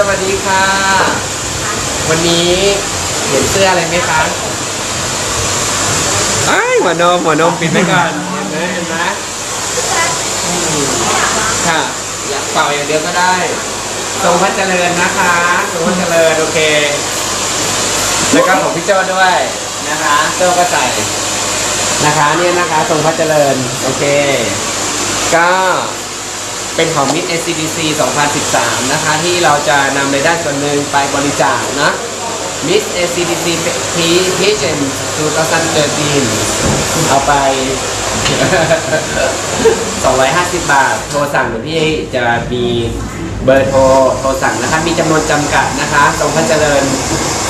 สวัสดีค่ะ วันนี้เห็นเสื้ออะไรไหมคะไอ้ยหัวนมหัวนมปิดไปก่อนเห็นไหมเห็นไหมอืมค่ะอยากเป่าอย่างเดียวก็ได้ทรงพระเจริญนะคะทรงพระเจริญโอเคแล้วก็ของพี่โจ้ด้วยนะคะโจ้ก็ใส่นะคะเนี่ยนะคะทรงพระเจริญโอเค ก็ เป็นของ Miss SCDC 2013 นะคะ ที่เราจะนำรายได้ส่วนหนึ่งไปบริจาคนะ Miss SCDC Pageant 2013 เอาไป 250 บาท โทรสั่งเดี๋ยวพี่จะมีเบอร์โทรโทรสั่งนะคะ มีจำนวนจำกัดนะคะทรงพระเจริญ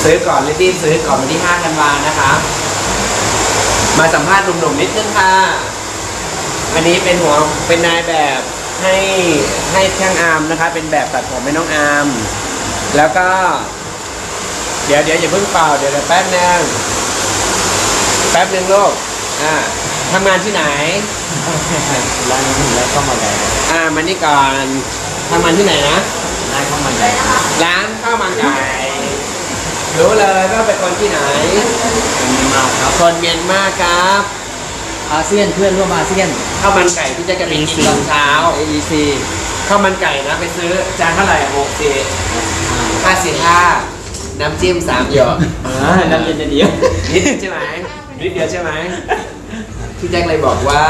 ซื้อก่อนรีบซื้อก่อนวันที่ 5 ธันวานะคะ มาสัมภาษณ์หนุ่มๆนิดนึงค่ะ อันนี้เป็นหัวเป็นนายแบบ ให้ให้ช่างอาร์มนะคะ เป็นแบบตัดผมให้น้องอาร์มแล้วก็ เดี๋ยวเดี๋ยวอย่าเพิ่งเป่าเดี๋ยวเดี๋ยวแป๊บนึงแป๊บนึงลูกอ่าทำงานที่ไหนร้านร้านข้าวมันไก่อ่ามานี่ก่อนทำงานที่ไหนนะร้านข้าวมันไก่ร้านข้าวมันไก่รู้เลยว่าเป็นคนที่ไหนมีมากครับคนเมียนมาครับ อาเซียนเพื่อนร่วมอาเซียน ข้าวมันไก่ที่จะกระดิ่งกินตอนเช้า AEC ข้าวมันไก่นะไปซื้อจานเท่าไหร่หกสิห้าสิบห้าน้ำจิ้มสามหยดอ่าน้ำเย็นเดียวนิดใช่ไหมนิดเดียวใช่ไหมพี่แจ็คเลยบอกว่า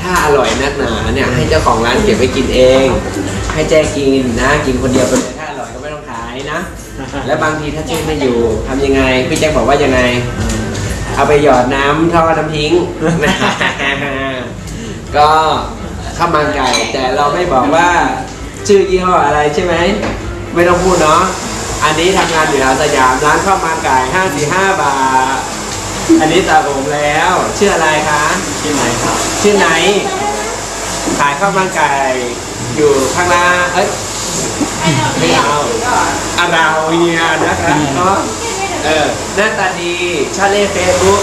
ถ้าอร่อยนักหนาเนี่ยให้เจ้าของร้านเก็บไว้กินเอง ให้แจ้กินนะ กินคนเดียวไปเลยถ้าอร่อยก็ไม่ต้องขายนะ และบางทีถ้าเจ๊ไม่อยู่ทำยังไงพี่แจ็คบอกว่ายังไง เอาไปหยอดน้ำท่อน้ำทิ้ง ก็ข้าวมันไก่แต่เราไม่บอกว่าชื่อยี่ห้ออะไรใช่ไหม ไม่ต้องพูดเนาะอันนี้ทำงานอยู่แถวสยามร้านข้าวมันไก่55บาท อันนี้ตาผมแล้วชื่ออะไรคะที่ไหนครับชื่อไหน ขายข้าวมันไก่อยู่ข้างล่างเอ้ยไม่เอาอาเราเนี่ยนะครับเนาะ เออ หน้าตาดีชอบเล่นเฟซบุ๊ก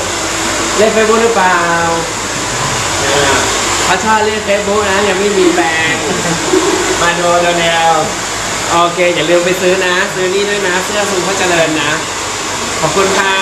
เล่นเฟซบุ๊กหรือเปล่าถ้าชอบเล่นเฟซบุ๊กนะยังไม่มีแบงมาโดนแนวโอเคอย่าลืมไปซื้อนะ ซื้อนี่ด้วยนะ เสื้อคุณพ่อเจริญนะ ขอบคุณค่ะ